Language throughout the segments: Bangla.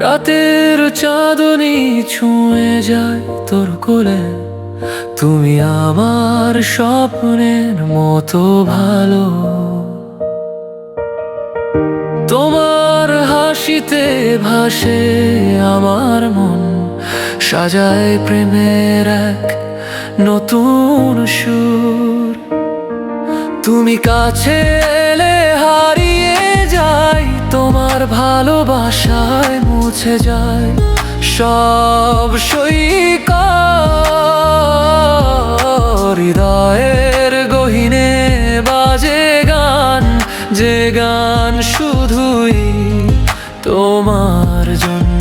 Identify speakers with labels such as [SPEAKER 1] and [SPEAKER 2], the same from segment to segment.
[SPEAKER 1] রাতের চাঁদনি ছুঁয়ে যায় তোর কোলে। তুমি আমার স্বপ্নের মতো ভালো। তোমার হাসিতে ভাসে আমার মন, সাজায় প্রেমের এক নতুন সুর। তুমি কাছে এলে হারিয়ে যাই, তোমার ভালোবাসায় মুছে যায় সব হৃদয়ের গহিনে বাজে গান, যে গান শুধুই তোমার জন্য।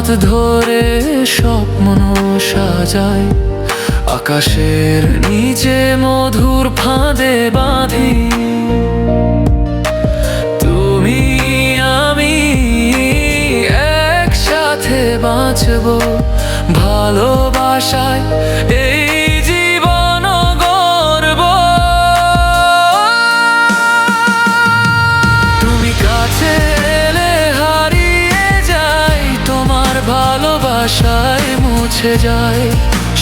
[SPEAKER 1] হাত ধরে স্বপ্ন সাজায়। আকাশের নিচে মধুর ফাঁদে বাঁধি। তুমি, আমি একসাথে বাঁচব ভালোবাসায় এই ভালোবাসায় মুছে যায়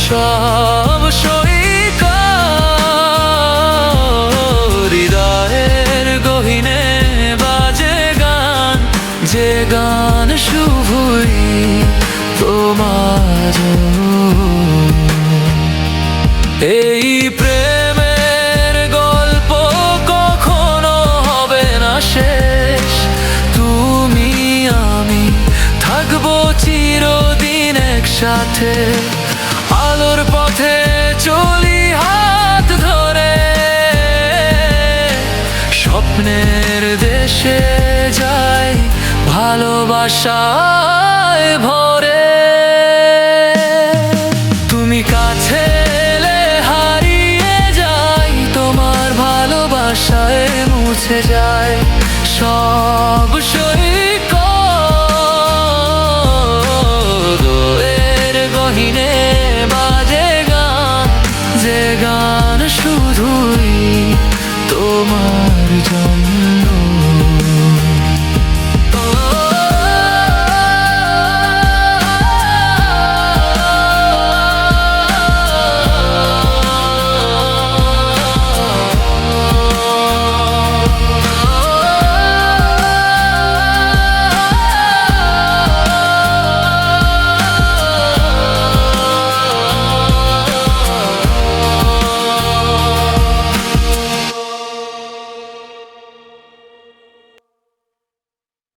[SPEAKER 1] সব হৃদয়ের গহিনে বাজে গান যে গান শুভই তোমার একসাথে আলোর পথে চলি হাত ধরে। স্বপ্নের দেশে যাই ভালোবাসায় ভরে। তুমি কাছে এলে হারিয়ে যাই, তোমার ভালোবাসায় মুছে যায় সব